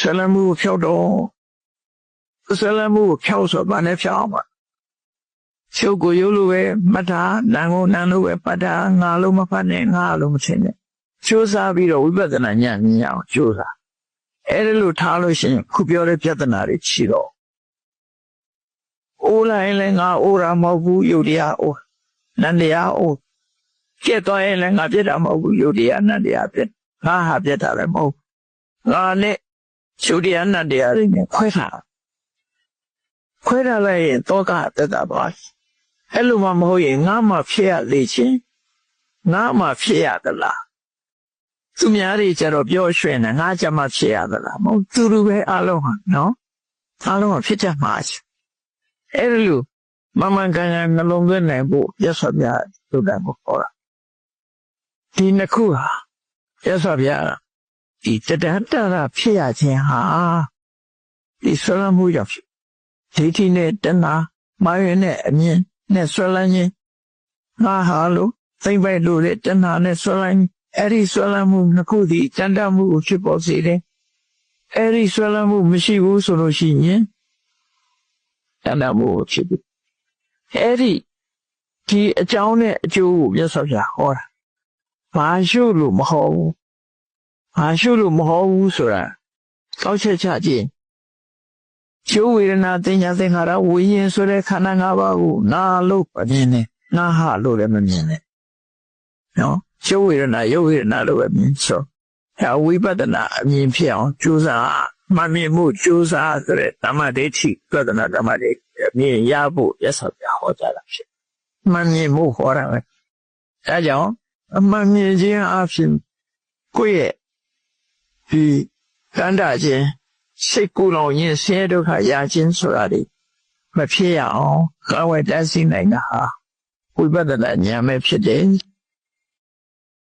ဆွဲလန်းမှုကိုဖျောက်တော့ဆွဲလန်းမှုကိုဖျောက်ဆိုဘာနဲ့ဖျောက်အောင်ပါချုပ်ကိုရုပ်လိုပဲမှတ်တာနာကိုနာလိုပဲပတ်တာငါလုံးမဖတ်နဲ့ငါလုံးမထင်နဲ့ကြိုးစားပြီးတော့ဝိပဿနာဉာဏ်မြင်အောင်ကြိုးစားအဲ့ဒါလို့ထားလို့ရှိရင်ခုပြောတဲ့ပြဿနာတွေရှိတော့အိုးလိုက်လည်းငါအိုးတာမဟုတ်ဘူးယုတ်တရားအိုးနန္တရားအိုးကျက်သွားရင်လည်းငါပြစ်တာမဟုတ်ဘူးယုတ်တရားနန္တရားပြစ်ငါဟာပြစ်တာလည်းမဟုတ်ငါနဲ့ ယုတ်တရားနန္တရားတွေနဲ့ခွဲထားခွဲထားလိုက်ရင်တောကတက်တာပါအဲ့လိုမှမဟုတ်ရင်ငါမှဖြစ်ရလေချင်းငါမှဖြစ်ရသလားသူများတွေကြတော့ပြောရွှင်တယ်ငါကြမှာဖြစ်ရသလားမဟုတ်သူတို့ပဲအလုံးဟာနော်အလုံးကဖြစ်တတ်မှာအဲ့လိုမမန်ကန်ကန်နှလုံးသွင်းနိုင်ဖို့ရသော်ပြသုတ္တကိုခေါ်တာဒီနှစ်ခုဟာရသော်ပြ ဒီတတတရဖြစ်ရခြင်းဟာဒီဆွလမ်းမှုကြောင့်ဖြစ်ဒိဋ္ဌိနဲ့တဏှာမာရနဲ့အမြင်နဲ့ဆွလမ်းခြင်းငါဟာလို့သိမ့်ပိုက်လို့တဲ့တဏှာနဲ့ဆွလမ်းအဲ့ဒီဆွလမ်းမှုနှစ်ခုဒီတန်တမှုကိုဖြစ်ပေါ်စေတယ်အဲ့ဒီဆွလမ်းမှုမရှိဘူးဆိုလို့ရှိရင်တန်တမှုကိုဖြစ်ပြီးအဲ့ဒီဒီအကြောင်းနဲ့အကျိုးကိုမြတ်စွာဘုရားဟောတာဘာရှုလို့မဟုတ်ဘူး ဘာရှုလို့မဟုတ်ဘူးဆိုတာကောက်ချက်ချကြည့်ကျိုးဝေဒနာတင်ညာသင်္ခါရဝိညာဉ်ဆိုတဲ့ခန္ဓာ၅ပါးကိုနာလို့မမြင်နဲ့ငါဟာလို့လည်းမမြင်နဲ့နော်ကျိုးဝေဒနာရုပ်ဝေဒနာလို့ပဲမြင်ဆိုအဲဝိပဿနာအမြင်ဖြစ်အောင်ကြိုးစားမမြင်မှုကြိုးစားဆိုတဲ့ဓမ္မဒိဋ္ဌိဝိပဿနာဓမ္မဒိဋ္ဌိအမြင်ရဖို့ရသော်ပြဟောကြားတာဖြစ်မမြင်မှုဟောတာပဲအဲကြောင့်အမှန်မြင်ခြင်းအဖြစ်ကိုယ့်ရဲ့ ဒီကန္တာခြင်းစိတ်ကူးလုံးရင်ဆင်းရဲဒုက္ခရခြင်းဆိုတာဒီမဖြစ်ရအောင်ကာဝယ်တတ်သိနိုင်တာဟာဝိပဿနာဉာဏ်ပဲဖြစ်တယ်